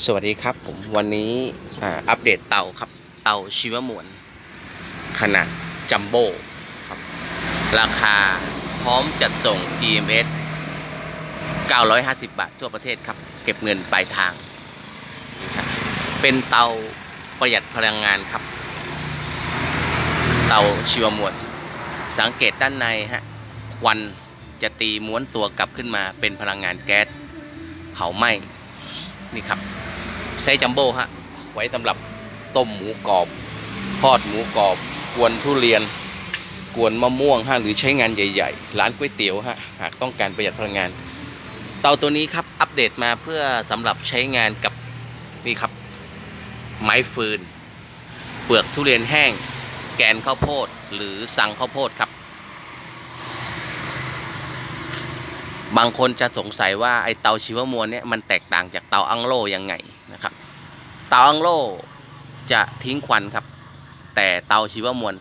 สวัสดีครับผมวันนี้อ่าอัปเดตเตาครับ เตาชีวมวลขนาดจัมโบ้ครับ ราคาพร้อมจัดส่ง EMS 950 บาททั่วประเทศครับ เก็บเงินปลายทาง เป็นเตาประหยัดพลังงานครับ เตาชีวมวลสังเกตด้านในฮะควันจะตีม้วนตัวกลับขึ้นมาเป็นพลังงานแก๊สเผาไหม้ นี่ครับไซส์จัมโบ้ฮะไว้สำหรับต้มหมูกรอบทอดหมูกรอบกวนทุเรียนกวนมะม่วงฮะหรือใช้งานใหญ่ ๆ ร้านก๋วยเตี๋ยวฮะหากต้องการประหยัดพลังงาน เตาตัวนี้ครับอัปเดตมาเพื่อสำหรับใช้งานกับนี่ครับ ไม้ฟืน เปลือกทุเรียนแห้ง แกนข้าวโพด หรือสังข้าวโพดครับ บางคนจะสงสัยว่าไอเตาชีวมวลเนี่ยมันแตกต่างจากเตาอังโลยังไงนะครับ เตาอังโลจะทิ้งควันครับ แต่เตาชีวมวล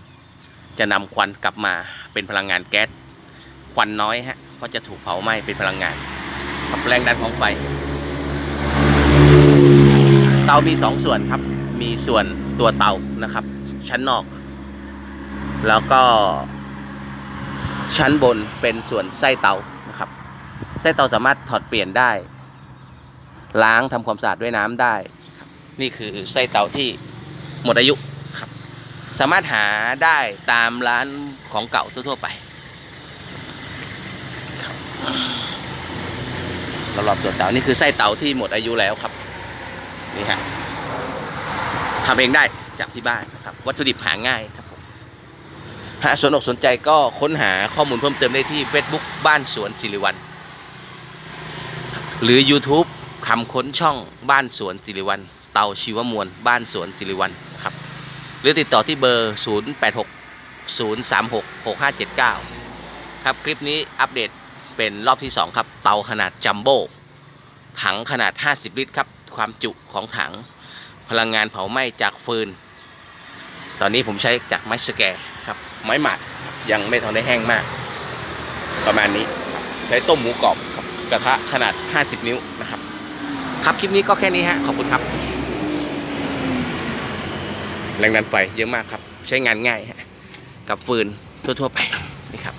จะนำควันกลับมาเป็นพลังงานแก๊สควันน้อยฮะเพราะจะถูกเผาไหม้เป็นพลังงานกับแรงดันของไฟ เตามีสองส่วนครับ มีส่วนตัวเตานะครับ ชั้นนอก แล้วก็ชั้นบนเป็นส่วนไส้เตา ไส้เตาสามารถถอดเปลี่ยนได้ ล้างทำความสะอาดด้วยน้ำได้ นี่คือไส้เตาที่หมดอายุครับ สามารถหาได้ตามร้านของเก่าทั่วๆไปครับรอบๆตัวเตานี่คือไส้เตาที่หมดอายุแล้วครับนี่ฮะทำเองได้จากที่บ้านนะครับ วัตถุดิบหาง่ายครับผมหากสนอกสนใจก็ค้นหาข้อมูลเพิ่มเติมได้ที่ Facebook บ้านสวนสิริวัล หรือ YouTube คำค้นช่องบ้านสวนสิริวัลเตาชีวมวลบ้านสวนสิริวัลครับ หรือติดต่อที่เบอร์ 086 036 6579 ครับ คลิปนี้อัปเดตเป็นรอบที่ 2 ครับ เตาขนาดจัมโบ้ถังขนาด 50 ลิตรครับ ความจุของถัง พลังงานเผาไหม้จากฟืน ตอนนี้ผมใช้จากไม้สแกร์ครับ ไม้หมัดยังไม่ทันได้แห้งมาก ประมาณนี้ใช้ต้มหมูกรอบครับ กระทะขนาด 50 นิ้วนะครับ ครับคลิปนี้ก็แค่นี้ฮะขอบคุณครับแรงดันไฟเยอะมากครับ ใช้งานง่ายฮะกับฟืนทั่ว ๆ ไปนี่ครับ